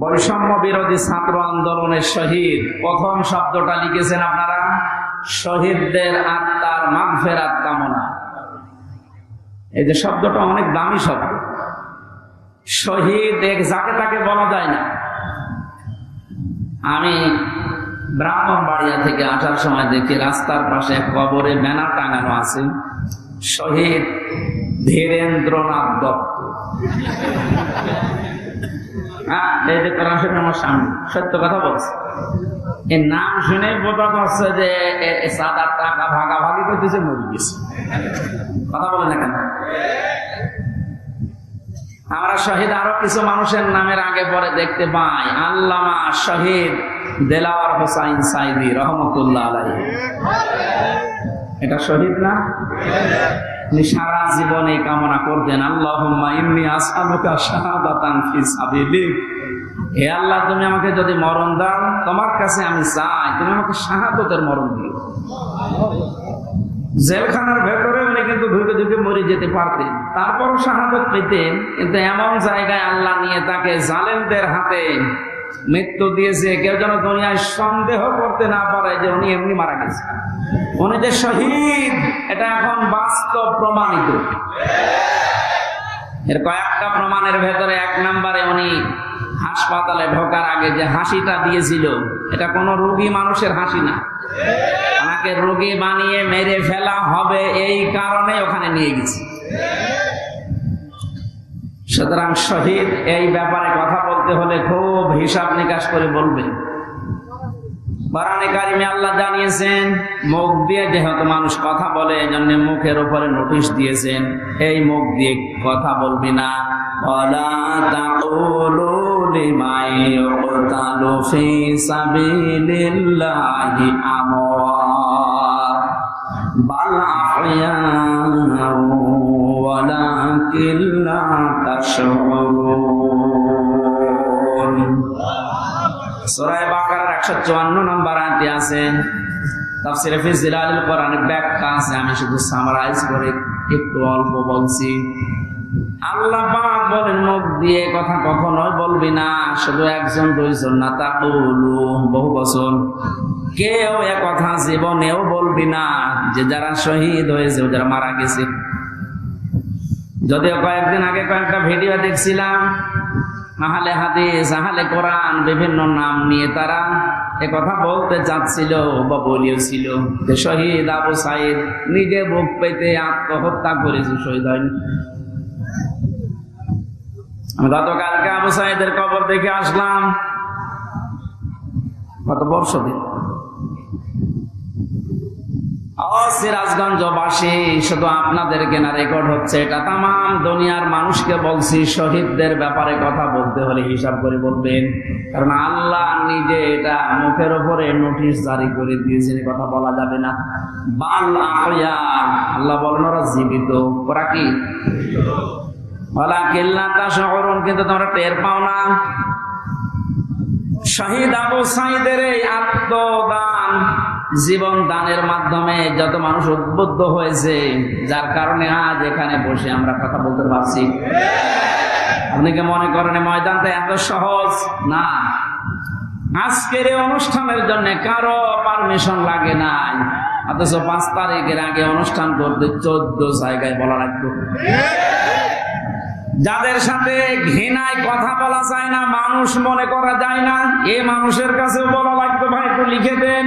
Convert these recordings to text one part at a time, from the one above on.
বৈষম্য বিরোধী ছাত্র আন্দোলনের শহীদ। প্রথম শব্দটা লিখেছেন আপনারা? শহীদদের আত্মার মাগফেরাত কামনা। এই যে শব্দটা অনেক দামি শব্দ। শহীদ এক যাকে তাকে বলা যায় না। আমি ব্রাহ্মণ ব্রাহ্মণবাড়িয়া থেকে আসার সময় দেখি রাস্তার পাশে কবরে ব্যানার টাঙানো আছে, শহীদ ধীরেন্দ্রনাথ দত্ত। হ্যাঁ সত্য কথা বলছে? এর নাম শুনে বোঝা যে এ সাদার টাকা করতেছে মরে গেছে কথা বলে না কেন? আমরা শহীদ আরও কিছু মানুষের নামের আগে পরে দেখতে পাই। আল্লামা শহীদ দেলাওয়ার হোসাইন সাইদি, রহমতুল্লাহ আলাই এটা শহীদ না? উনি সারা জীবন এই কামনা করতেন সাবিলিক হে আল্লাহ, তুমি আমাকে যদি মরণ দাও, তোমার কাছে আমি চাই, তুমি আমাকে শাহাদতের মরণ দিও। জেলখানার ভেতরে উনি কিন্তু ঢুকে ঢুকে মরে যেতে পারতেন, তারপরও শাহাদত পেতেন, কিন্তু এমন জায়গায় আল্লাহ নিয়ে তাকে জালেমদের হাতে মৃত্যু দিয়েছে, কেউ যেন দুনিয়ায় সন্দেহ করতে না পারে যে উনি এমনি মারা গেছে। উনি যে শহীদ, এটা এখন বাস্তব প্রমাণিত। এর কয়েকটা প্রমাণের ভেতরে এক নম্বরে উনি হাসপাতালে ঢোকার আগে যে হাসিটা দিয়েছিল, এটা কোনো রোগী মানুষের হাসি না। ওনাকে রোগী বানিয়ে মেরে ফেলা হবে এই কারণে ওখানে নিয়ে গেছি। সুতরাং শহীদ এই ব্যাপারে কথা বলতে হলে খুব হিসাব নিকাশ করে বলবে। আল্লাহ জানিয়েছেন, মুখ দিয়ে যেহেতু মানুষ কথা বলে এই মুখের নোটিশ দিয়েছেন, এই মুখ দিয়ে কথা বলবি না। ওয়ালাকিন লা তাশউরুন সূরায়ে বাকারার 154 নম্বর আছে। আমি শুধু সামারাইজ করে একটু অল্প বলছি। আল্লাহ বলেন, মুখ দিয়ে কথা কখনোই বলবি না। শুধু একজন, দুইজন না, তা বহু বছর। কেউ কথা জীবনেও বলবি না। যে যারা শহীদ হয়েছে যারা মারা গেছে যদিও কয়েকদিন আগে কয়েকটা ভিডিও দেখছিলাম আহলে হাদিস আহলে কোরআন, বিভিন্ন নাম নিয়ে তারা এ কথা বলতে চাচ্ছিল বা বলিয়েছিল যে শহীদ আবু সাইদ নিজে বুক পেতে আত্মহত্যা করেছে শহীদ হয়নি। আমি গতকালকে আবু সাইদের কবর দেখে আসলাম কত বর্ষ দিন মানুষকে বলছি, শহীদদের ব্যাপারে কথা বলতে হলে হিসাব করে বলবেন। কারণ আল্লাহ নিজে এটা মুখের দিয়েছেন কথা বলা যাবে না। বাল আল্লাহ বলেন জীবিত। ওরা কি? বলা কিল্লা তা শহরণ কিন্তু তোমরা টের পাও না। শহীদ আবু সাইদের এই আত্মদান জীবন দানের মাধ্যমে যত মানুষ উদ্বুদ্ধ হয়েছে, যার কারণে আজ এখানে বসে আমরা কথা বলতে পারছি। আপনি কি মনে করেন ময়দানটা এত সহজ? না। আজকের এই অনুষ্ঠানের জন্য কারও পারমিশন লাগে নাই। অথচ পাঁচ তারিখের আগে অনুষ্ঠান করতে চোদ্দ জায়গায় বলা লাগতো। যাদের সাথে ঘৃণায় কথা বলা যায় না, মানুষ মনে করা যায় না, এ মানুষের কাছে বলা লাগতো, ভাই, একটু লিখে দেন।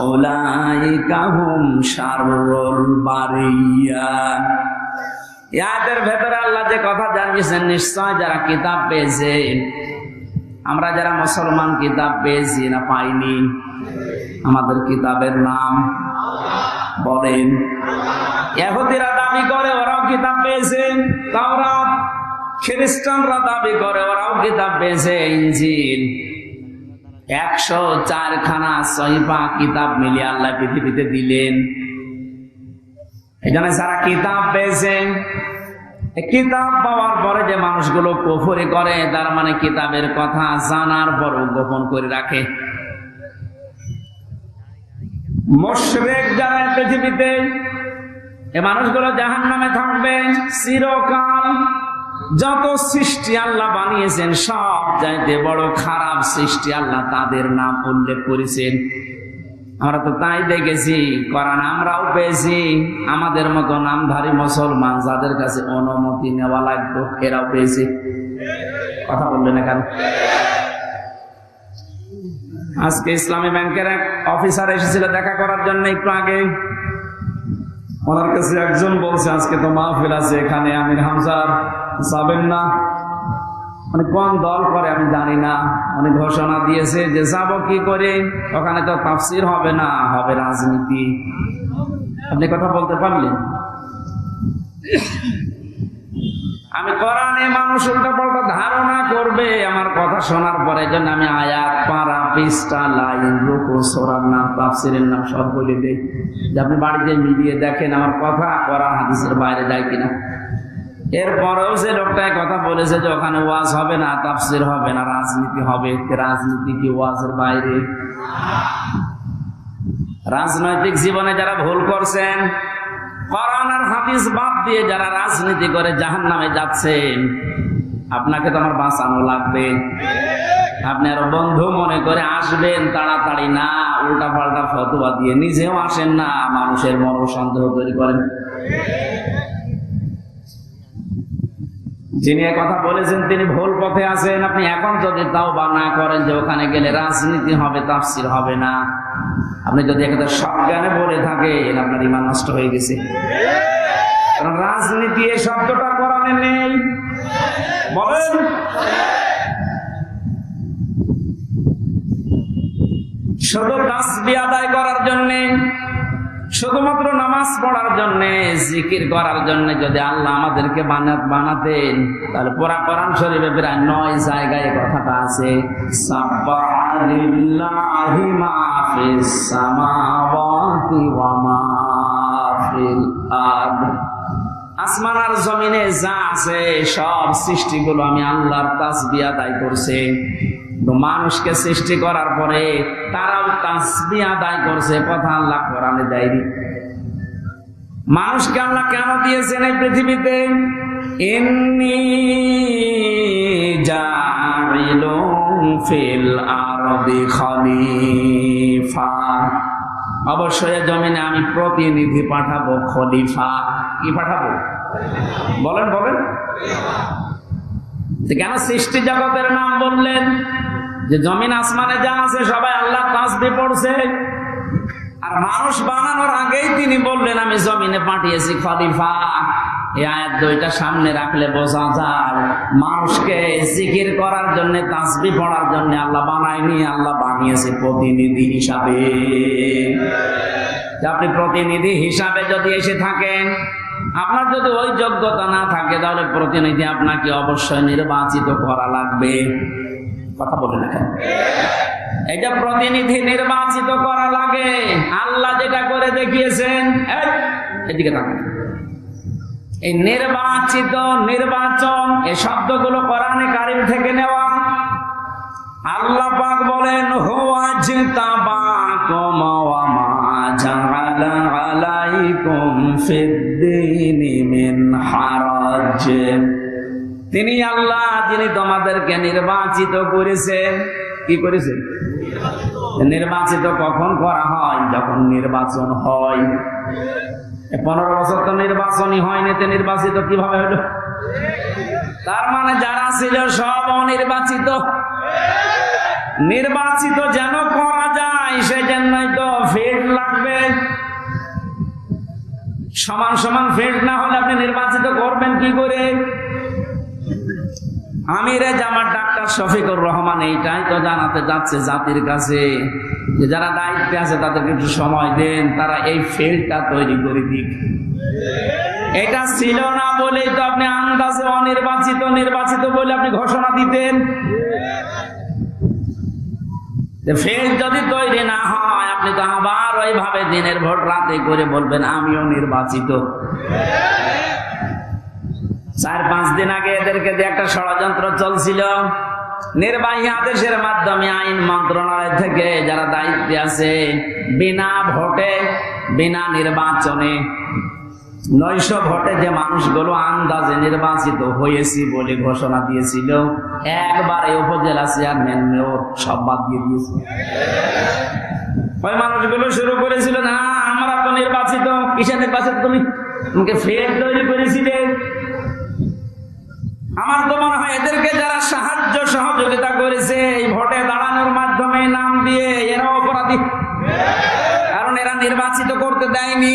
উলাইকা হুম শাররুল বারিয়া। ইয়াদের ভেতরে আল্লাহ যে কথা জানিয়েছেন, নিশ্চয় যারা কিতাব পেয়েছে, আমরা যারা মুসলমান কিতাব পেয়েছি না পাইনি, আমাদের কিতাবের নাম বলেন, ইহুদিরা দাবি করে, ওরাও কিতাব পেয়েছে, তাওরাত, খ্রিস্টানরা দাবি করে, ওরাও কিতাব পেয়েছে, ইনজিল। একশো চারখানা সহিফা কিতাব মিলিয়ে আল্লাহ পৃথিবীতে দিলেন। এখানে যারা কিতাব পেয়েছে এই কিতাব পাওয়ার পরে যে মানুষগুলো কুফরি করে, তার মানে কিতাবের কথা জানার পরও গোপন করে রাখে। মোশরেক যারা পৃথিবীতে এ মানুষগুলো জাহান নামে থাকবে, চিরকাল যত সৃষ্টি আল্লাহ বানিয়েছেন, সব চাইতে বড় খারাপ সৃষ্টি আল্লাহ তাদের নাম উল্লেখ করেছেন। আমরা তো তাই দেখেছি করান আমরাও পেয়েছি। আমাদের মতো নামধারী মুসলমান যাদের কাছে অনুমতি নেওয়া লাগতো, এরাও পেয়েছি। কথা বললেন কেন? আজকে ইসলামী ব্যাংকের এক অফিসার এসেছিল দেখা করার জন্য একটু আগে। ওনার কাছে একজন বলছে, আজকে তো মাহফিল আছে এখানে, আমির হামজার যাবেন না। মানে কোন দল করে আমি জানি না। মানে ঘোষণা দিয়েছে যে, যাব কি করে? ওখানে তো তাফসির হবে না, হবে রাজনীতি। আপনি কথা বলতে পারলেন? আমি কোরআনে মানুষ উল্টা পাল্টা ধারণা করবে, আমার কথা শোনার পরে জন্য আমি আয়াত, পারা, পৃষ্ঠা, লাইন, রুকু সোরার নাম, তাফসিরের নাম সব বলে দেই। যে আপনি বাড়িতে মিলিয়ে দেখেন আমার কথা, কোরআন, হাদিসের বাইরে যায় কিনা। এরপরেও সে লোকটা কথা বলেছে যে ওখানে ওয়াজ হবে না, তাফসির হবে না, রাজনীতি হবে। রাজনীতি কি ওয়াজের বাইরে? রাজনৈতিক জীবনে যারা ভুল করছেন কোরআন আর হাদিস বাদ দিয়ে যারা রাজনীতি করে জাহান নামে যাচ্ছেন আপনাকে তো আমার বাঁচানো লাগবে। আপনি আরও বন্ধু মনে করে আসবেন, তাড়াতাড়ি না উল্টা পাল্টা ফতোয়া দিয়ে। নিজেও আসেন না, মানুষের মন সন্দেহ তৈরি করেন। যিনি কথা বলেছেন, তিনি ভুল পথে আছেন। আপনি এখন যদি তাও বা না করেন যে ওখানে গেলে রাজনীতি হবে, তাফসির হবে না। আপনি যদি একটা সজ্ঞানে বলে থাকেন, আপনার ইমান নষ্ট হয়ে গেছে। কারণ রাজনীতি এই শব্দটা কোরআনে নেই। বলেন। শুধু তাসবি আদায় করার জন্যে শুধুমাত্র নামাজ পড়ার জন্য, জিকির করার জন্য যদি আল্লাহ আমাদেরকে বানাত বানাতেন, তাহলে পুরা কোরআন শরীফে প্রায় নয় জায়গায় কথাটা আছে। সামাওয়াতি আসমান আর জমিনে যা আছে, সব সৃষ্টিগুলো আমি আল্লাহর তাসবি আদায় করছে। মানুষকে সৃষ্টি করার পরে তারাও তাসবি আদায় করছে, কথা আল্লাহ কোরআনে দেয়নি। মানুষকে আল্লাহ কেন দিয়েছেন এই পৃথিবীতে? এমনি ফিল আরদি খলিফা। অবশ্যই জমিনে আমি প্রতিনিধি পাঠাবো খলিফা। কি পাঠাবো? বলেন বলেন। কেন সৃষ্টি জগতের নাম বললেন? যে জমিন আসমানে যা আছে সবাই আল্লাহ তাসবি পড়ছে। আর মানুষ বানানোর আগেই তিনি বললেন, আমি জমিনে পাঠিয়েছি খলিফা। এই সামনে রাখলে বোঝা যায়, মানুষকে জিকির করার জন্য, তাসবি পড়ার জন্য আল্লাহ বানায়নি, আল্লাহ বানিয়েছে প্রতিনিধি হিসাবে। আপনি প্রতিনিধি হিসাবে যদি এসে থাকেন আপনার যদি ওই যোগ্যতা না থাকে, তাহলে প্রতিনিধি আপনাকে অবশ্যই নির্বাচিত করা লাগবে। কথা বলে না এটা প্রতিনিধি নির্বাচিত করা লাগে। আল্লাহ যেটা করে দেখিয়েছেন এদিকে তাকান। এই নির্বাচিত, নির্বাচন, এই শব্দগুলো কোরআনে কারিম থেকে নেওয়া। আল্লাহ পাক বলেন, হুয়া জিতাবাকুম। তিনি আল্লাহ, যিনি তোমাদেরকে নির্বাচিত করেছেন। কি করেছেন? নির্বাচিত কখন করা হয়? যখন নির্বাচন হয়। পনেরো বছর তো নির্বাচনই হয়নি, তো নির্বাচিত কীভাবে হলো? তার মানে যারা ছিল সব অনির্বাচিত। নির্বাচিত যেন করা যায় সেই জন্যই তো ফিল্ড লাগবে। সমান সমান ফিল্ড না হলে আপনি নির্বাচিত করবেন কি করে? আমিরে জামার ডাক্তার শফিকুর রহমান এইটাই তো জানাতে যাচ্ছে জাতির কাছে যে যারা দায়িত্বে আছে তাদেরকে একটু সময় দেন, তারা এই ফিল্ডটা তৈরি করে দিক। এটা ছিল না বলেই তো আপনি আন্দাজে অনির্বাচিত, নির্বাচিত বলে আপনি ঘোষণা দিতেন। ফের যদি তৈরি না হয়, আপনি তো আবার ওইভাবে দিনের ভোট রাতে করে বলবেন, আমিও নির্বাচিত। চার পাঁচ দিন আগে এদেরকে দিয়ে একটা ষড়যন্ত্র চলছিল। নির্বাহী আদেশের মাধ্যমে আইন মন্ত্রণালয় থেকে যারা দায়িত্বে আছে, বিনা ভোটে, বিনা নির্বাচনে নৈশ ভোটে যে মানুষগুলো আন্দাজে নির্বাচিত হয়েছি বলে ঘোষণা দিয়েছিল, একবারে উপজেলা চেয়ারম্যান মেয়র সব বাদ দিয়ে দিয়েছে। ওই মানুষগুলো শুরু করেছিল, না, আমরা তো নির্বাচিত কিসে নির্বাচিত তুমি? তোমাকে ফের তৈরি করেছিলে আমার তো মনে হয় এদেরকে যারা সাহায্য সহযোগিতা করেছে, এই ভোটে দাঁড়ানোর মাধ্যমে নাম দিয়ে এরা অপরাধী। কারণ এরা নির্বাচিত করতে দেয়নি।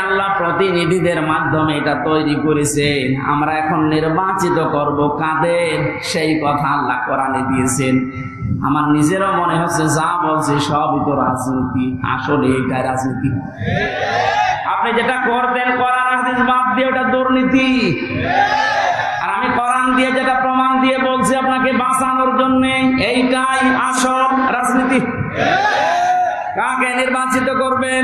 প্রতিনিধিদের মাধ্যমে এটা তৈরি করেছেন। আমরা এখন নির্বাচিত করব কাদের? সেই কথা আল্লাহ কোরআনে দিয়েছেন। আমার নিজেরও মনে হচ্ছে যা বলছে সবই তো রাজনীতি, আসলে এটা রাজনীতি। আপনি যেটা করবেন করার হাদিস বাদ দিয়ে ওটা দুর্নীতি। আর আমি কোরআন দিয়ে যেটা প্রমাণ দিয়ে বলছি আপনাকে বাঁচানোর জন্য, এইটাই আসল রাজনীতি। কাকে নির্বাচিত করবেন?